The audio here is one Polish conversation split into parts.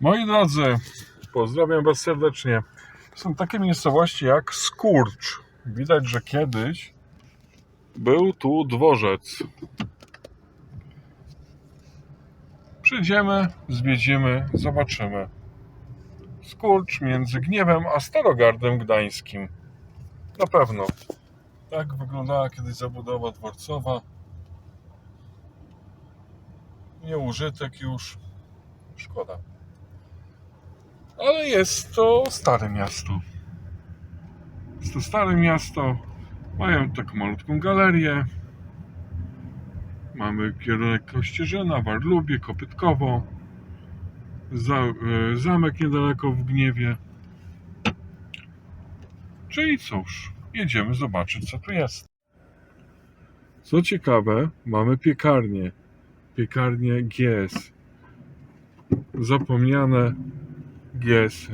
Moi drodzy, pozdrawiam Was serdecznie. Są takie miejscowości jak Skurcz. Widać, że kiedyś był tu dworzec. Przyjdziemy, zwiedzimy, zobaczymy. Skurcz między Gniewem a Starogardem Gdańskim. Na pewno. Tak wyglądała kiedyś zabudowa dworcowa. Nieużytek już. Szkoda. Ale jest to stare miasto. Jest to stare miasto. Mają taką malutką galerię. Mamy kierunek Kościerzyna, Warlubie, Kopytkowo. E, zamek niedaleko w Gniewie. Czyli cóż, jedziemy zobaczyć co tu jest. Co ciekawe, mamy piekarnię. Piekarnię GS. Zapomniane GS.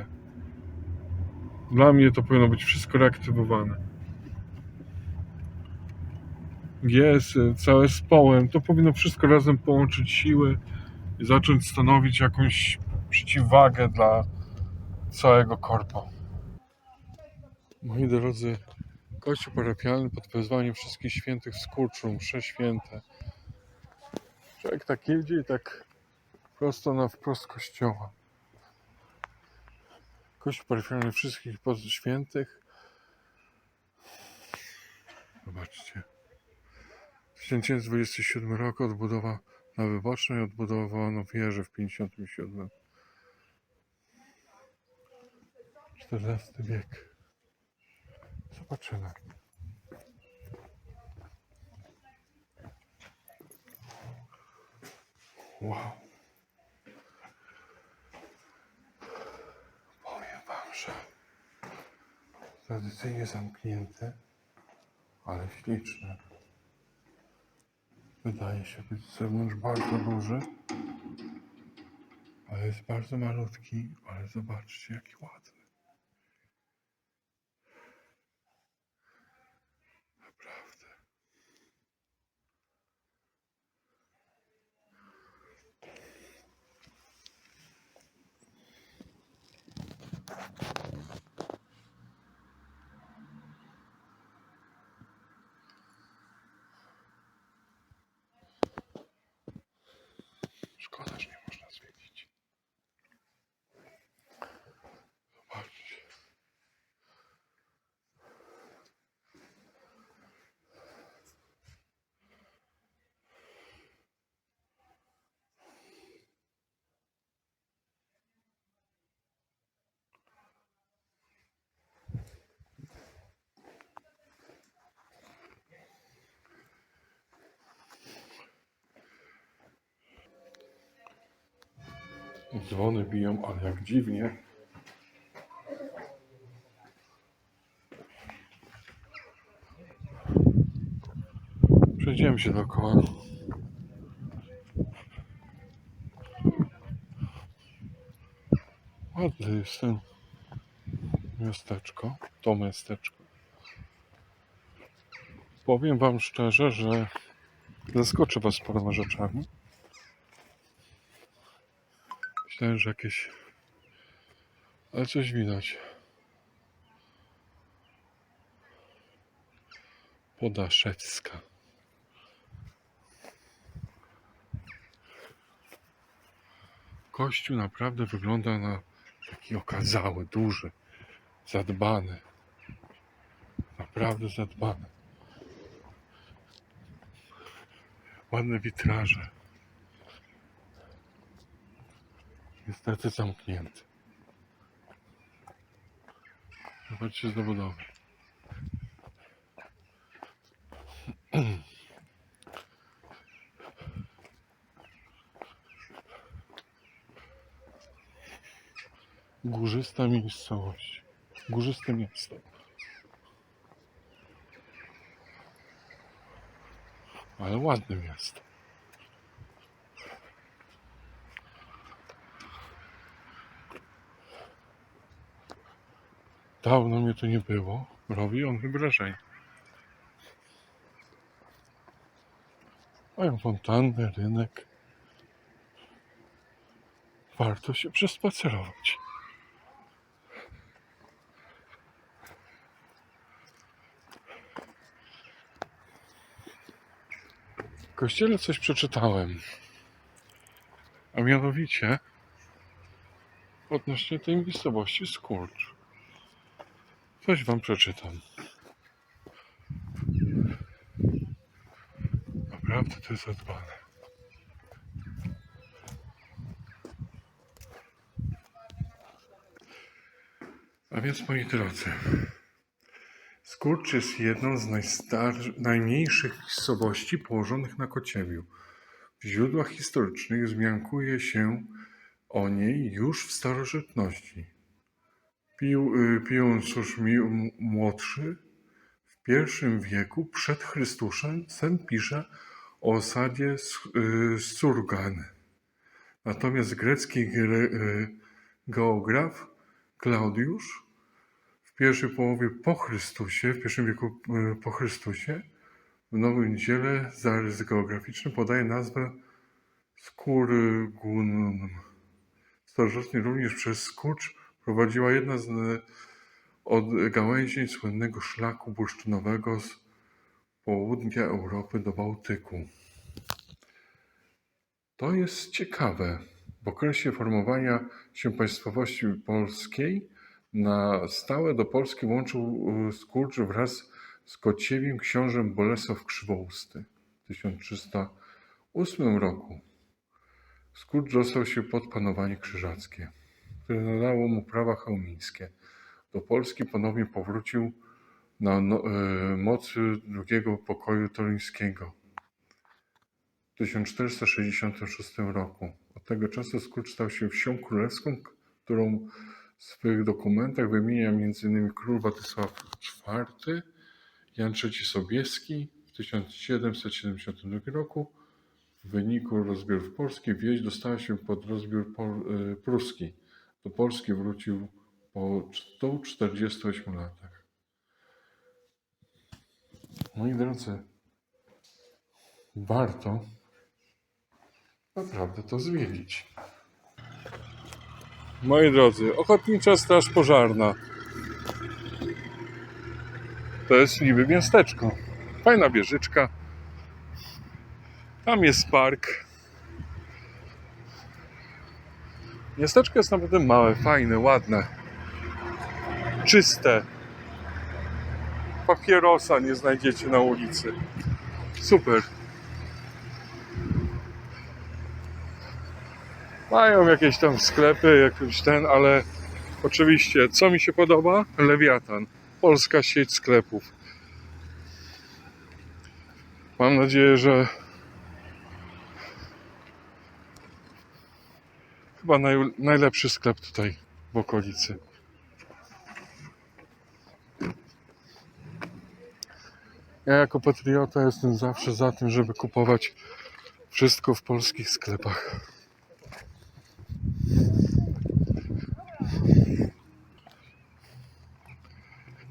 Dla mnie to powinno być wszystko reaktywowane. GS, całe z połem, to powinno wszystko razem połączyć siły i zacząć stanowić jakąś przeciwwagę dla całego korpo. Moi drodzy, kościół parafialny pod wezwaniem wszystkich świętych z kurczu, msze święte. Człowiek tak jedzie i tak prosto na wprost kościoła. Kościół parafialny wszystkich świętych. Zobaczcie. 1927 rok odbudowa na Wybocznej odbudowano wieżę w 57. XIV wiek. Zobaczymy. Wow. Powiem wam, że tradycyjnie zamknięte, ale śliczne. Wydaje się być z zewnątrz bardzo duży, ale jest bardzo malutki, ale zobaczcie jaki ładny. Naprawdę. Szkoda, że nie można zwiedzić. Zobaczcie. Dzwony biją, ale jak dziwnie. Przejdziemy się dookoła. Ładne jest ten miasteczko, to miasteczko. Powiem wam szczerze, że zaskoczę was paroma rzeczami. Myślałem, że jakieś. Ale coś widać. Podaszewska. Kościół naprawdę wygląda na taki okazały, duży, zadbany. Naprawdę zadbany. Ładne witraże. Niestety zamknięty. Zobaczcie zabudowy. Górzysta miejscowość. Górzyste miasto. Ale ładne miasto. Dawno mnie tu nie było. Robi on wrażenie. Mają fontannę, rynek. warto się przespacerować. W kościele coś przeczytałem. A mianowicie odnośnie tej miejscowości Skurcz. Coś wam przeczytam. Naprawdę to jest zadbane. A więc moi drodzy, Skurcz jest jedną z najmniejszych miejscowości położonych na Kociewiu. W źródłach historycznych wzmiankuje się o niej już w starożytności. Pił, y, M- młodszy w pierwszym wieku przed Chrystusem pisze o osadzie S- y, Surgan. Natomiast grecki gre- y, geograf Klaudiusz w pierwszej połowie po Chrystusie, w pierwszym wieku po Chrystusie, w Nowym Dziele zarys geograficzny podaje nazwę Skurgunum. Starożytnie również przez Skurcz prowadziła jedna z e, od gałęzi słynnego szlaku bursztynowego z południa Europy do Bałtyku. To jest ciekawe. W okresie formowania się państwowości polskiej na stałe do Polski łączył e, Skurcz wraz z Kociewim książę Bolesław Krzywousty w 1308 roku. Skurcz dostał się pod panowanie krzyżackie, które nadało mu prawa chełmińskie. Do Polski ponownie powrócił na no, e, mocy drugiego pokoju toruńskiego w 1466 roku. Od tego czasu Skurcz stał się wsią królewską, którą w swych dokumentach wymienia m.in. król Władysław IV, Jan III Sobieski w 1772 roku. W wyniku rozbiorów polskich wieś dostała się pod rozbiór e, pruski. Do Polski wrócił po 148 latach. Moi drodzy, warto naprawdę to zwiedzić. Moi drodzy, Ochotnicza Straż Pożarna. To jest niby miasteczko. Fajna wieżyczka. Tam jest park. Miasteczko jest naprawdę małe, fajne, ładne. Czyste. Papierosa nie znajdziecie na ulicy. Super. Mają jakieś tam sklepy, jakiś ten, ale oczywiście, co mi się podoba? Lewiatan. Polska sieć sklepów. Mam nadzieję, że chyba naj, najlepszy sklep tutaj w okolicy. Ja jako patriota jestem zawsze za tym, żeby kupować wszystko w polskich sklepach.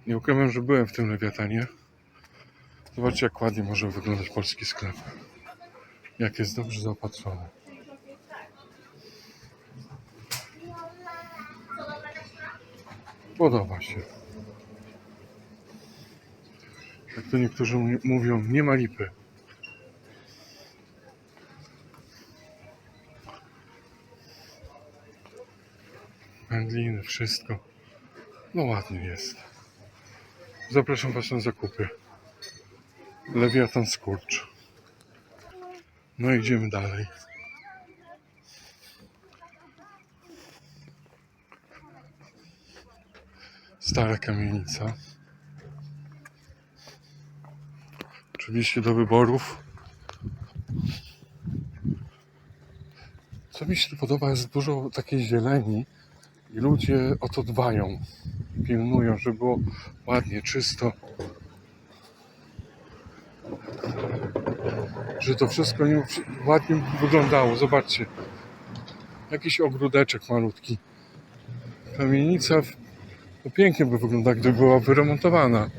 Nie ukrywam, że byłem w tym lewiatanie. Zobaczcie, jak ładnie może wyglądać polski sklep. Jak jest dobrze zaopatrzony. Podoba się. Jak to niektórzy mówią, nie ma lipy. Wędliny, wszystko. No ładnie jest. Zapraszam Was na zakupy. Lewiatan Skurcz. No idziemy dalej. Stara kamienica. Oczywiście do wyborów. Co mi się podoba, jest dużo takiej zieleni i ludzie o to dbają. Pilnują, żeby było ładnie, czysto. Że to wszystko nie, ładnie wyglądało. Zobaczcie. Jakiś ogródeczek malutki. Kamienica no pięknie by wyglądała, gdyby była wyremontowana.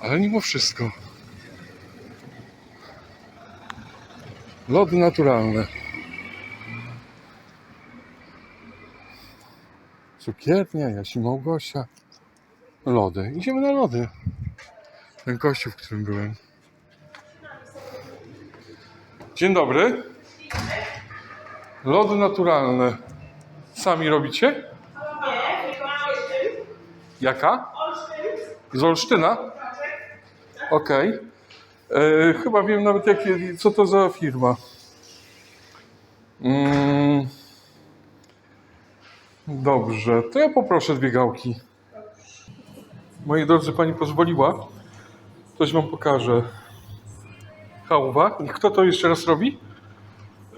Ale mimo wszystko. Lody naturalne. Cukiernia, Jasi Małgosia. Lody. Idziemy na lody. Ten kościół, w którym byłem. Dzień dobry. Lody naturalne. Sami robicie? Jaka? Z Olsztyna? Okej. E, Chyba wiem nawet jakie, co to za firma. Mm. Dobrze, to ja poproszę dwie gałki. Moi drodzy, pani pozwoliła? Coś wam pokażę. Chałwa. I Kto to jeszcze raz robi?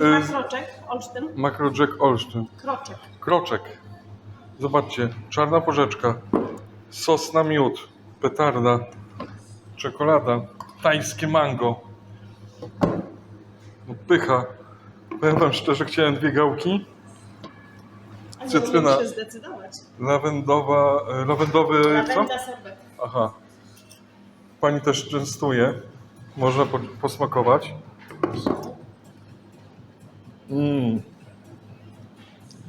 Y, Kroczek, Olsztyn, Macro Jack Olsztyn. kroczek. Kroczek. Zobaczcie, czarna porzeczka, sos na miód, petarda, czekolada, tajskie mango. No pycha. Powiem wam szczerze, chciałem dwie gałki. Cytryna. Lawendowa, e, lawendowy, co? Lawenda sorbet. Aha. Pani też częstuje. Można po, posmakować. Mmm.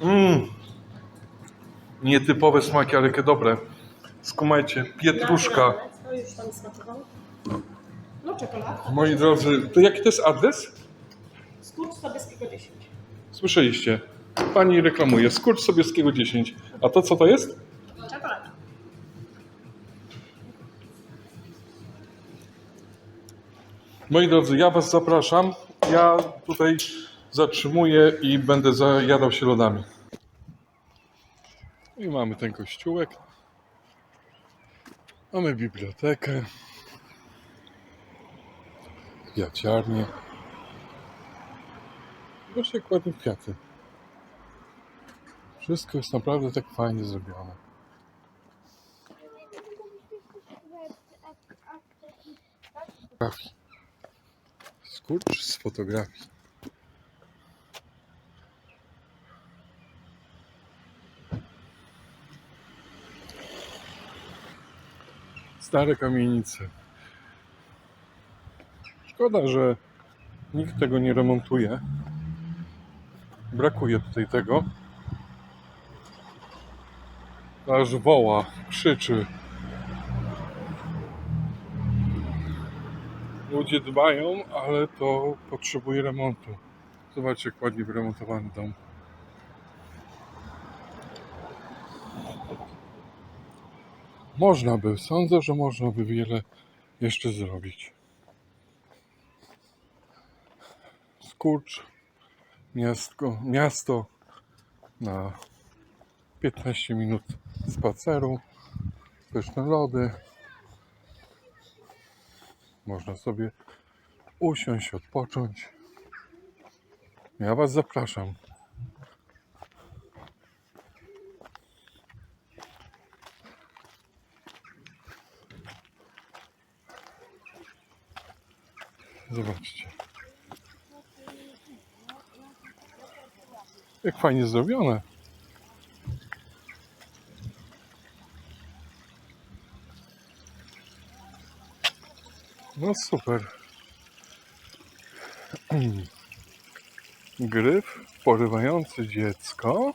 Mmm. Nietypowe smaki, ale jakie dobre. Skumajcie, pietruszka. To już tam smakowało. No czekolada. Moi drodzy, to jaki to jest adres? Skurcz Sobieskiego 10. Słyszeliście. Pani reklamuje. Skurcz Sobieskiego 10. A to co to jest? Czekolada. Moi drodzy, ja Was zapraszam. Ja tutaj zatrzymuję i będę zajadał się lodami. I mamy ten kościółek. Mamy bibliotekę. Kwiaciarnię. Jak ładnie kwiaty. Wszystko jest naprawdę tak fajnie zrobione. Fotografii. Skurcz z fotografii. Stare kamienice. Szkoda, że nikt tego nie remontuje. Brakuje tutaj tego. Aż woła, krzyczy. Ludzie dbają, ale to potrzebuje remontu. Zobaczcie, jak ładnie wyremontowany dom. Można by, sądzę, że można by wiele jeszcze zrobić. Skurcz, miasto, na 15 minut spaceru, pyszne lody, można sobie usiąść, odpocząć. Ja Was zapraszam. Zobaczcie. Jak fajnie zrobione. No super. Gryf porywający dziecko.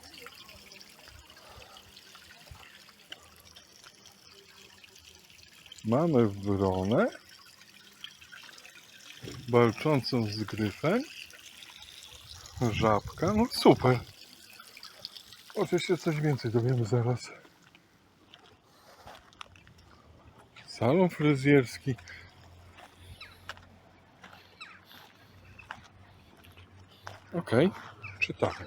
Mamy wronę walczącą z gryfem. Żabka. No super. Oczywiście coś więcej dowiemy zaraz. Salon fryzjerski. Okej, czytamy.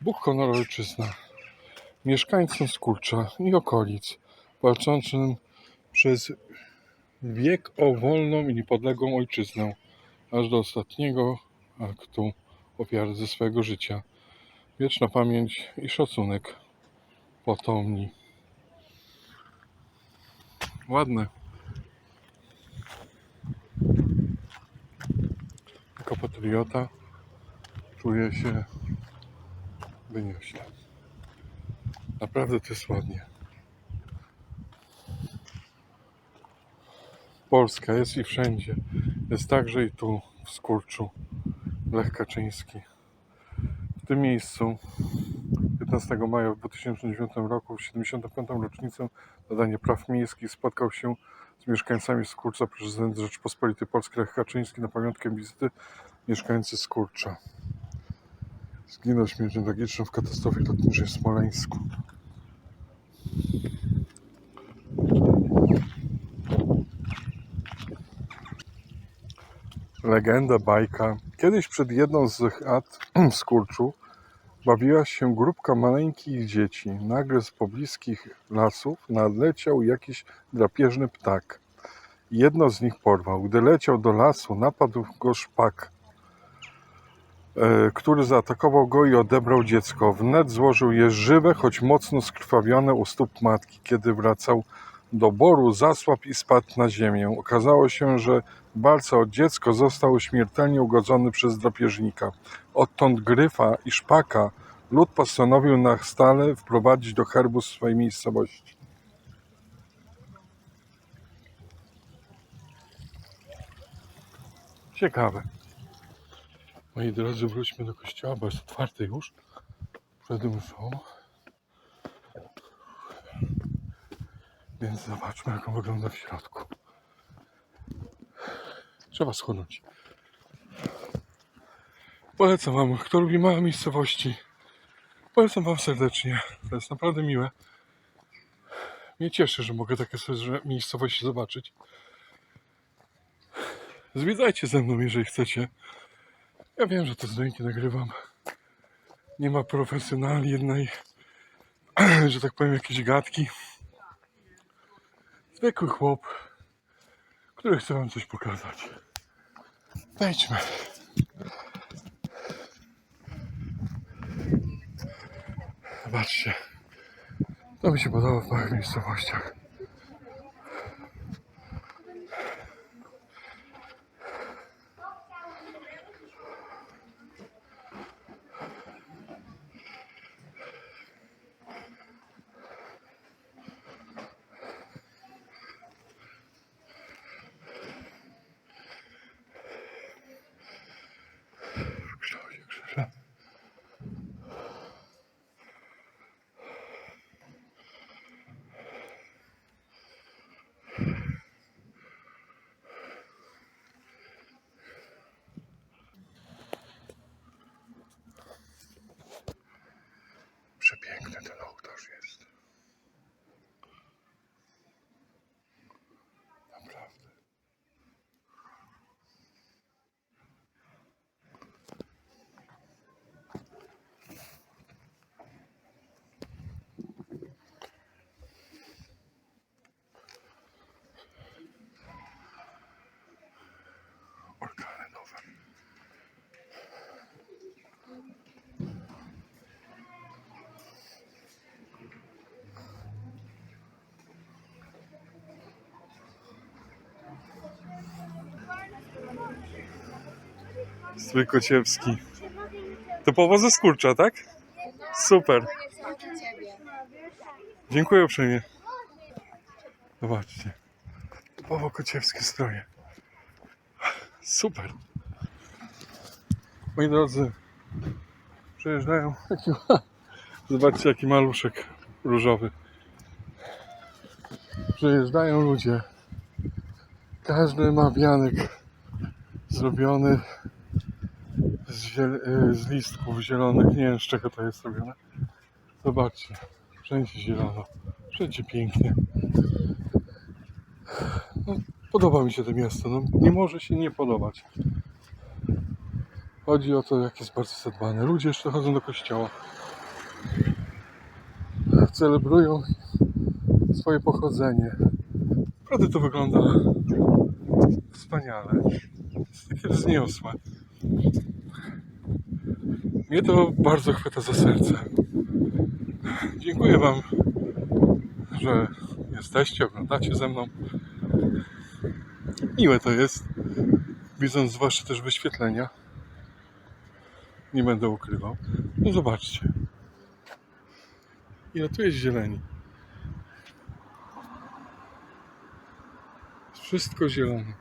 Bóg honor ojczyzna. Mieszkańcom Skurcza i okolic, walczącym przez wiek o wolną i niepodległą ojczyznę, aż do ostatniego aktu ofiary ze swego życia. Wieczna pamięć i szacunek potomni. Ładne. Jako patriota czuję się wyniośle. Naprawdę to jest ładnie. Polska jest i wszędzie. Jest także i tu, w Skurczu. Lech Kaczyński. W tym miejscu 15 maja w 2009 roku, w 75. rocznicę nadania praw miejskich, spotkał się z mieszkańcami Skurcza prezydent Rzeczypospolitej Polskiej Lech Kaczyński na pamiątkę wizyty mieszkańcy Skurcza. Zginął śmiercią tragiczną w katastrofie lotniczej w Smoleńsku. Legenda, bajka. Kiedyś przed jedną z chat w Skurczu bawiła się grupka maleńkich dzieci. Nagle z pobliskich lasów nadleciał jakiś drapieżny ptak. Jedno z nich porwał. Gdy leciał do lasu, napadł go szpak, e, który zaatakował go i odebrał dziecko. Wnet złożył je żywe, choć mocno skrwawione u stóp matki. Kiedy wracał do boru, zasłabł i spadł na ziemię. Okazało się, że walca o dziecko został śmiertelnie ugodzony przez drapieżnika. Odtąd gryfa i szpaka lud postanowił na stale wprowadzić do herbu swojej miejscowości. Ciekawe. Moi drodzy, wróćmy do kościoła, bo jest otwarty już. Przed mszą. Więc zobaczmy, jak on wygląda w środku. Trzeba schłonąć. Polecam Wam, kto lubi małe miejscowości. Polecam Wam serdecznie. To jest naprawdę miłe. Mnie cieszy, że mogę takie sobie miejscowości zobaczyć. Zwiedzajcie ze mną, jeżeli chcecie. Ja wiem, że to zdjęcie nagrywam. Nie ma profesjonalnej jednej, że tak powiem, jakiejś gadki. Zwykły chłop, który chce Wam coś pokazać. Wejdźmy. Zobaczcie. To mi się podoba w małych miejscowościach. Strój kociewski. To powo ze skurcza, tak? Super. Dziękuję uprzejmie. Zobaczcie. Typowo kociewskie stroje. Super. Moi drodzy, ma- Zobaczcie, jaki maluszek różowy. Przyjeżdżają ludzie. Każdy ma wianek zrobiony z, y, z listków zielonych. Nie wiem, z czego to jest robione. Zobaczcie, wszędzie zielono, wszędzie pięknie. No, podoba mi się to miasto. No, nie może się nie podobać. Chodzi o to, jak jest bardzo zadbane. Ludzie jeszcze chodzą do kościoła. Celebrują swoje pochodzenie. Naprawdę to wygląda wspaniale. Jest takie wzniosłe. Mnie to bardzo chwyta za serce. Dziękuję Wam, że jesteście, oglądacie ze mną. Miłe to jest, widząc zwłaszcza też wyświetlenia. Nie będę ukrywał. No zobaczcie. Ile tu jest zieleni. Wszystko zielone.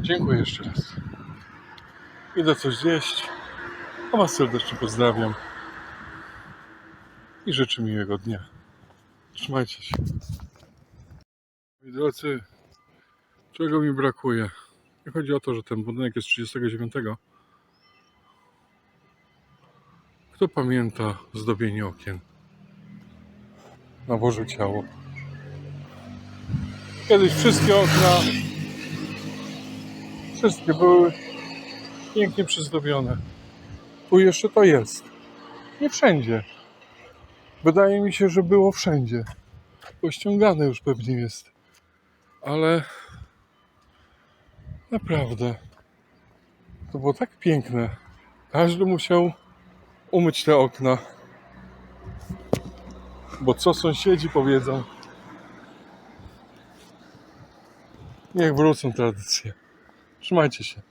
Dziękuję jeszcze raz. Idę coś zjeść. A Was serdecznie pozdrawiam. I życzę miłego dnia. Trzymajcie się. Moi drodzy, czego mi brakuje? Nie chodzi o to, że ten budynek jest 39. Kto pamięta zdobienie okien na Boże Ciało? Kiedyś wszystkie okna, wszystkie były pięknie przyzdobione. Tu jeszcze to jest. Nie wszędzie. Wydaje mi się, że było wszędzie. Pościągane już pewnie jest. Ale naprawdę to było tak piękne. Każdy musiał umyć te okna. Bo co sąsiedzi powiedzą? Niech wrócą tradycje. Trzymajcie się.